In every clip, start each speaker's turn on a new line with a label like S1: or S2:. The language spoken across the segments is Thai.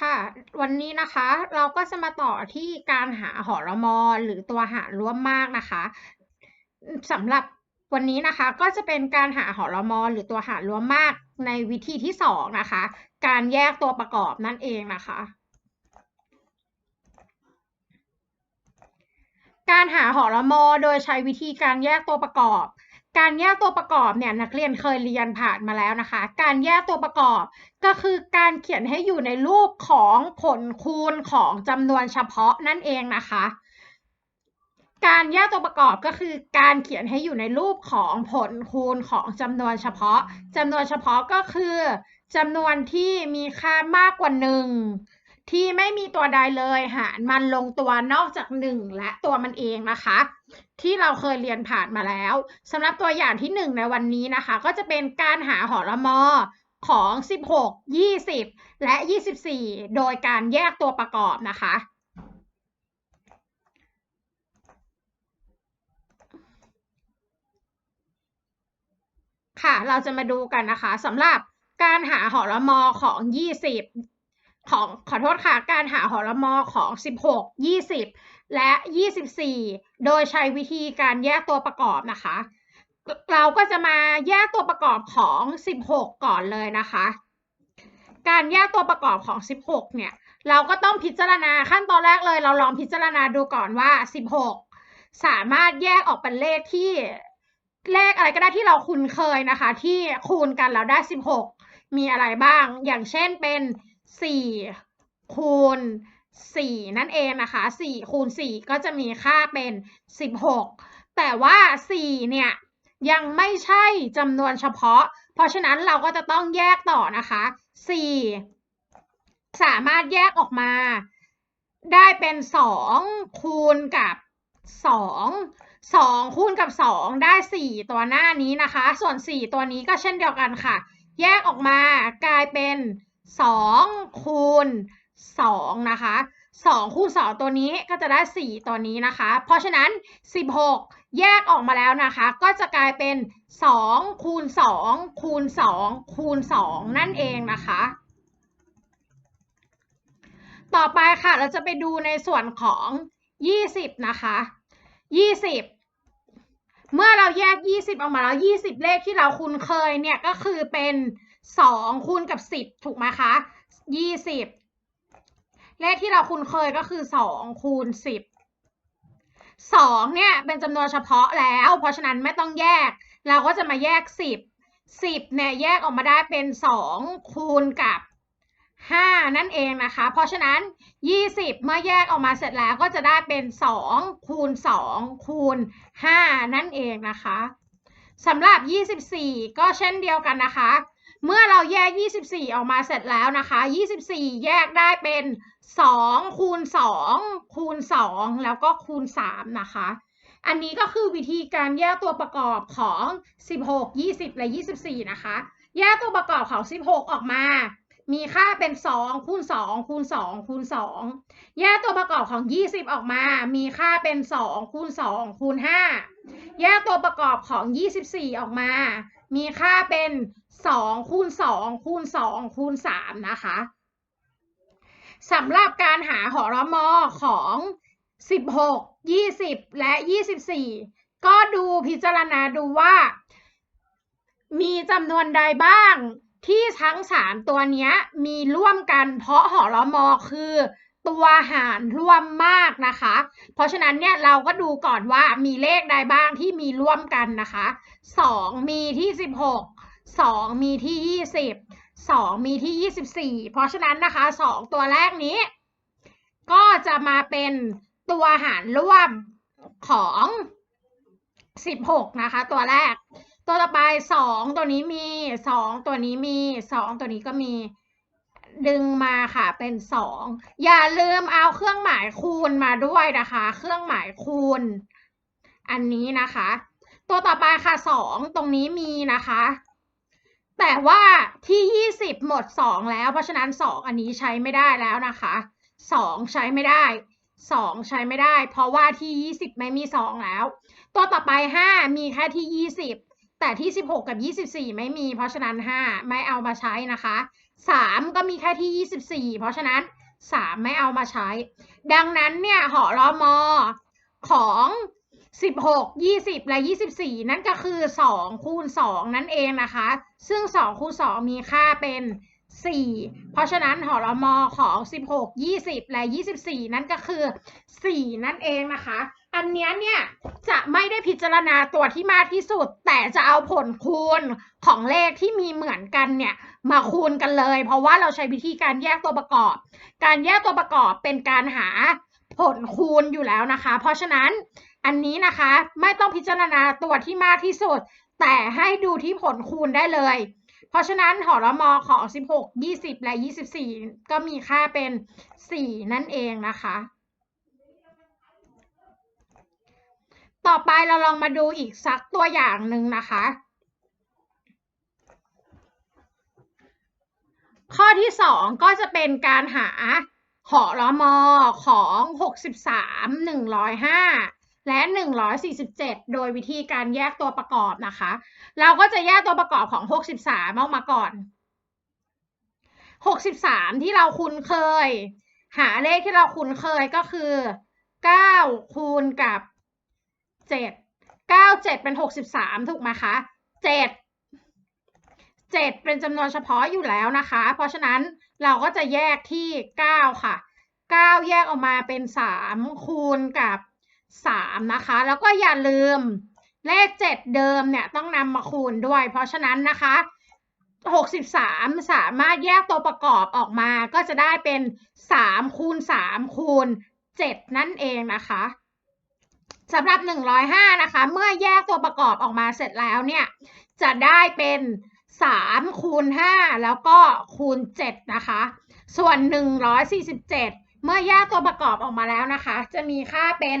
S1: ค่ะ วันนี้นะคะเราก็จะมาต่อที่การหาหอรมอหรือตัวหารร่วมมากนะคะสำหรับวันนี้นะคะก็จะเป็นการหาหอรมอหรือตัวหารร่วมมากในวิธีที่สองนะคะ การแยกตัวประกอบนั่นเองนะคะ การหาหอรมอโดยใช้วิธีการแยกตัวประกอบ การแยกตัวประกอบเนี่ยนักเรียนเคยเรียนผ่านมาแล้วนะคะ การแยกตัวประกอบก็คือการเขียนให้อยู่ในรูปของผลคูณของจำนวนเฉพาะนั่นเองนะคะ การแยกตัวประกอบก็คือการเขียนให้อยู่ในรูปของผลคูณของจำนวนเฉพาะจำนวนเฉพาะก็คือจำนวนที่มีค่ามากกว่าหนึ่งที่ไม่มีตัวใดเลยหารมันลงตัวนอกจากหนึ่งและตัวมันเองนะคะ ที่เราเคยเรียนผ่านมาแล้วสำหรับตัวอย่างที่หนึ่งในวันนี้นะคะ ก็จะเป็นการหาหอรมอของ 16 20 และ 24 โดยการแยกตัวประกอบนะคะ ค่ะ เราจะมาดูกันนะคะสำหรับการหาหอรมอของ 20 ของขอโทษค่ะ การหาหอรมอของ 16 20 และ 24 โดยใช้วิธีการแยกตัวประกอบนะคะ เราก็จะมาแยกตัวประกอบของ 16 ก่อนเลยนะคะ การแยกตัวประกอบของ 16 เนี่ย เราก็ต้องพิจารณาขั้นตอนแรกเลย เราลองพิจารณาดูก่อนว่า 16 สามารถแยกออกเป็นเลขที่เลขอะไรก็ได้ที่เราคุ้นเคยนะคะ ที่คูณกันแล้วได้ 16 มีอะไรบ้าง อย่างเช่นเป็น 4 คูณ 4 นั่นเองนะคะ 4 คูณ 4 ก็จะมีค่าเป็น 16 แต่ว่า 4 เนี่ย ยังไม่ใช่จำนวนเฉพาะ เพราะฉะนั้นเราก็จะต้องแยกต่อนะคะ 4 สามารถแยกออกมา ได้เป็น 2 คูณกับ 2 2 คูณกับ 2 ได้ 4 ตัวหน้านี้นะคะ ส่วน 4 ตัวนี้ก็เช่นเดียวกันค่ะ แยกออกมากลายเป็น 2คูณ2นะคะ2คูณ2ตัวนี้ก็จะได้ 4 ตัวนี้นะคะ เพราะฉะนั้น 16 แยกออกมาแล้วนะคะ ก็จะกลายเป็น 2 คูณ 2 คูณ 2 คูณ 2 นั่นเองนะคะ ต่อไปค่ะเราจะไปดูในส่วนของ 20 นะคะ 20เมื่อเราแยก 20 ออกมาแล้ว 20 เลขที่เราคุ้นเคยเนี่ยก็คือเป็น 2 คูณกับ 10 ถูกไหมคะ 20 เลขที่เราคุ้นเคยก็คือ 2 คูณ 10 2 เนี่ยเป็นจำนวนเฉพาะแล้ว เพราะฉะนั้นไม่ต้องแยก เราก็จะมาแยก 10 10เนี่ยแยกออกมาได้เป็น 2 คูณกับ 5 นั่นเองนะคะ เพราะฉะนั้น 20 เมื่อแยกออกมาเสร็จแล้วก็จะได้เป็น 2 คูณ 2 คูณ 5 นั่นเองนะคะสำหรับ 24 ก็เช่นเดียวกันนะคะ เมื่อเราแยก 24 ออกมาเสร็จแล้วนะคะ 24 แยกได้เป็น 2 คูณ 2 คูณ 2 แล้วก็คูณ 3 นะคะ อันนี้ก็คือวิธีการแยกตัวประกอบของ 16 20 และ 24 นะคะ แยกตัวประกอบของ 16 ออกมา มีค่าเป็น 2 คูณ 2 คูณ 2 คูณ 2 แยกตัวประกอบของ 20 ออกมา มีค่าเป็น 2 คูณ 2 คูณ 5 แยกตัวประกอบของ 24 ออกมา มีค่าเป็น2คูณ2คูณ2คูณ3นะคะสำหรับการหาหอรมอของ 16 20 และ 24 ก็ดูพิจารณาดูว่า มีจำนวนใดบ้างที่ทั้ง 3 ตัวนี้มีร่วมกันเพราะหอรมอคือ ตัวหารร่วมมากนะคะ เพราะฉะนั้นเนี่ยเราก็ดูก่อนว่ามีเลขใดบ้างที่มีร่วมกันนะคะ 2 มีที่ 16 2 มีที่ 20 2 มีที่ 24 เพราะฉะนั้นนะคะ 2 ตัวแรกนี้ ก็จะมาเป็นตัวหารร่วมของ 16 นะคะ ตัวแรก ตัวต่อไป 2 ตัวนี้มี 2 ตัวนี้มี 2 ตัวนี้ก็มี ดึงมาค่ะเป็น 2 อย่าลืมเอาเครื่องหมายคูณมาด้วยนะคะ เครื่องหมายคูณ อันนี้นะคะ ตัวต่อไปค่ะ 2 ตรงนี้มีนะคะ แต่ว่าที่ 20 หมด 2 แล้ว เพราะฉะนั้น 2 อันนี้ใช้ไม่ได้แล้วนะคะ 2 ใช้ไม่ได้ 2 ใช้ไม่ได้ เพราะว่าที่ 20 ไม่มี 2 แล้ว ตัวต่อไป 5 มีแค่ที่ 20แต่ที่ 16 กับ 24 ไม่มี เพราะฉะนั้น 5 ไม่เอามาใช้นะคะ สามก็มีแค่ที่ยี่สิบสี่เพราะฉะนั้นสามไม่เอามาใช้ ดังนั้นเนี่ยหอรอมอของสิบหกยี่สิบและยี่สิบสี่นั่นก็คือสองคูณสองนั่นเองนะคะ ซึ่งสองคูณสองมีค่าเป็น 4 เพราะฉะนั้นหอรมอของ 16 20 และ 24 นั่นก็คือ 4 นั่นเองนะคะ อันนี้เนี่ยจะไม่ได้พิจารณาตัวที่มากที่สุด แต่จะเอาผลคูณของเลขที่มีเหมือนกันเนี่ยมาคูณกันเลย เพราะว่าเราใช้วิธีการแยกตัวประกอบ การแยกตัวประกอบเป็นการหาผลคูณอยู่แล้วนะคะ เพราะฉะนั้นอันนี้นะคะไม่ต้องพิจารณาตัวที่มากที่สุด แต่ให้ดูที่ผลคูณได้เลย เพราะฉะนั้นหอรมอของ 16 20 และ 24 ก็มีค่าเป็น 4 นั่นเองนะคะ ต่อไปเราลองมาดูอีกสักตัวอย่างหนึ่งนะคะ ข้อที่ 2 ก็จะเป็นการหาหอรมอของ 63 105 และ 147 โดยวิธีการแยกตัวประกอบนะคะ เราก็จะแยกตัวประกอบของ 63 ออกมาก่อน 63 ที่เราคุ้นเคย หาเลขที่เราคุ้นเคยก็คือ 9 คูณกับเจ็ดเก้าเจ็ดเป็นหกสิบสามถูกไหมคะเจ็ดเจ็ดเป็นจำนวนเฉพาะอยู่แล้วนะคะ เพราะฉะนั้นเราก็จะแยกที่เก้าค่ะเก้าแยกออกมาเป็นสามคูณกับ สามนะคะ แล้วก็อย่าลืมเลขเจ็ดเดิมเนี่ยต้องนำมาคูณด้วย เพราะฉะนั้นนะคะหกสิบสามสามารถแยกตัวประกอบออกมาก็จะได้เป็นสามคูณสามคูณเจ็ดนั่นเองนะคะสำหรับ 105 นะคะ เมื่อแยกตัวประกอบออกมาเสร็จแล้วเนี่ย จะได้เป็น3คูณ5แล้วก็คูณ7นะคะ ส่วน 147 เมื่อแยกตัวประกอบออกมาแล้วนะคะ จะมีค่าเป็น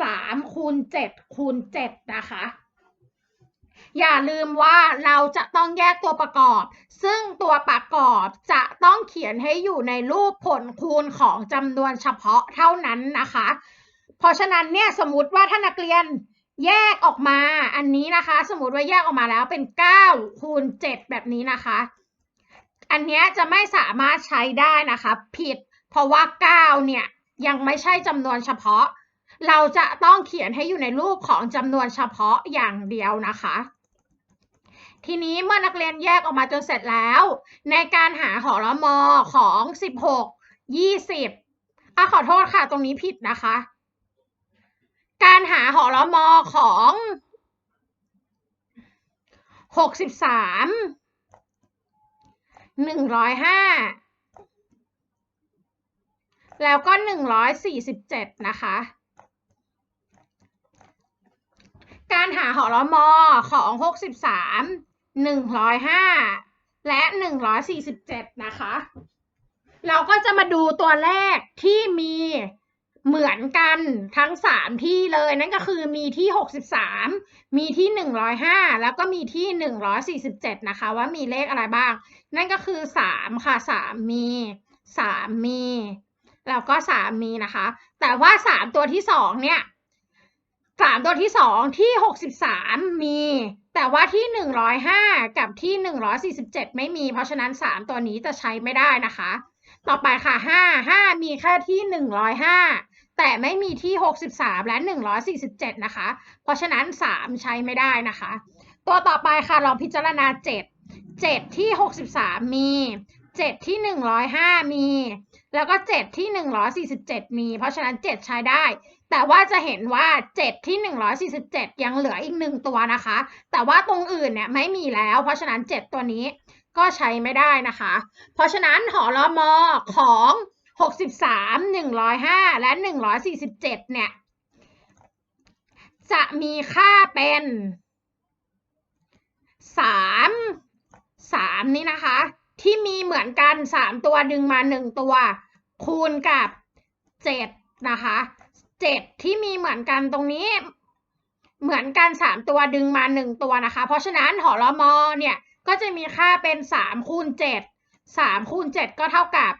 S1: 3คูณ7คูณ7นะคะ อย่าลืมว่าเราจะต้องแยกตัวประกอบ ซึ่งตัวประกอบจะต้องเขียนให้อยู่ในรูปผลคูณของจำนวนเฉพาะเท่านั้นนะคะ เพราะฉะนั้นเนี่ยสมมติว่าถ้านักเรียนแยกออกมาอันนี้นะคะ สมมติว่าแยกออกมาแล้วเป็น9คูณ7แบบนี้นะคะ อันนี้จะไม่สามารถใช้ได้นะคะ ผิด เพราะว่า 9 เนี่ย ยังไม่ใช่จำนวนเฉพาะ เราจะต้องเขียนให้อยู่ในรูปของจำนวนเฉพาะอย่างเดียวนะคะ ทีนี้เมื่อนักเรียนแยกออกมาจนเสร็จแล้ว ในการหาหอรมอของ 16 20อะขอโทษค่ะ ตรงนี้ผิดนะคะ การหาหอรมอของ 63 105 แล้วก็หนึ่งร้อยสี่สิบเจ็ดนะคะ การหาหอรมอของหกสิบสามหนึ่งร้อยห้าและหนึ่งร้อยสี่สิบเจ็ดนะคะ เราก็จะมาดูตัวแรกที่มีเหมือนกันทั้งสามที่เลยนั่นก็คือมีที่หกสิบสามมีที่หนึ่งร้อยห้าแล้วก็มีที่หนึ่งร้อยสี่สิบเจ็ดนะคะ ว่ามีเลขอะไรบ้าง นั่นก็คือสามค่ะสามมีสามมี แล้วก็สามมีนะคะ แต่ว่าสามตัวที่สองเนี่ยสามตัวที่สองที่หกสิบสามมี แต่ว่าที่หนึ่งร้อยห้ากับที่หนึ่งร้อยสี่สิบเจ็ดไม่มี เพราะฉะนั้นสามตัวนี้จะใช้ไม่ได้นะคะ ต่อไปค่ะห้าห้ามีแค่ที่หนึ่งร้อยห้าแต่ไม่มีที่ 63 และ 147 นะคะ เพราะฉะนั้น 3 ใช้ไม่ได้นะคะ ตัวต่อไปค่ะลองพิจารณา 7 7 ที่ 63 มี 7 ที่ 105 มี แล้วก็ 7 ที่ 147 มี เพราะฉะนั้น 7 ใช้ได้ แต่ว่าจะเห็นว่า 7 ที่ 147 ยังเหลืออีก 1 ตัวนะคะ แต่ว่าตรงอื่นเนี่ยไม่มีแล้ว เพราะฉะนั้น 7 ตัวนี้ก็ใช้ไม่ได้นะคะ เพราะฉะนั้นหอรมอของหกสิบสามหนึ่งร้อยห้าและหนึ่งร้อยสี่สิบเจ็ดเนี่ย จะมีค่าเป็นสามสามนี่นะคะ ที่มีเหมือนกันสามตัวดึงมาหนึ่งตัว คูณกับเจ็ดนะคะเจ็ดที่มีเหมือนกันตรงนี้ เหมือนกันสามตัวดึงมาหนึ่งตัวนะคะ เพราะฉะนั้นหอรมอเนี่ยก็จะมีค่าเป็นสามคูณเจ็ดสามคูณเจ็ดก็เท่ากับ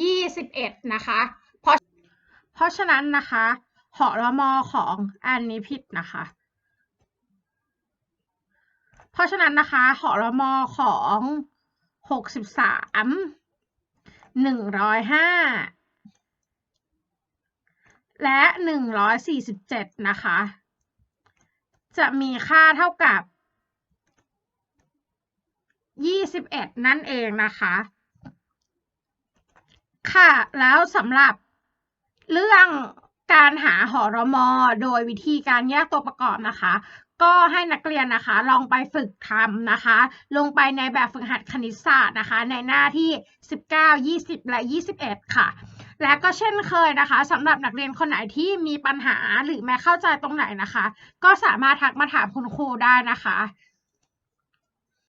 S1: ยี่สิบเอ็ดนะคะเพราะเพราะฉะนั้นนะคะหอรมอของอันนี้ผิดนะคะ เพราะฉะนั้นนะคะหอรมอของ หกสิบสามหนึ่งร้อยห้าและหนึ่งร้อยสี่สิบเจ็ดนะคะ จะมีค่าเท่ากับยี่สิบเอ็ดนั่นเองนะคะ ค่ะ แล้วสำหรับเรื่องการหาหอรมอโดยวิธีการแยกตัวประกอบนะคะ ก็ให้นักเรียนนะคะ ลองไปฝึกทำนะคะ ลงไปในแบบฝึกหัดคณิตศาสตร์นะคะ ในหน้าที่ 19 20 และ 21 ค่ะ และก็เช่นเคยนะคะสำหรับนักเรียนคนไหนที่มีปัญหาหรือไม่เข้าใจตรงไหนนะคะ ก็สามารถทักมาถามคุณครูได้นะคะ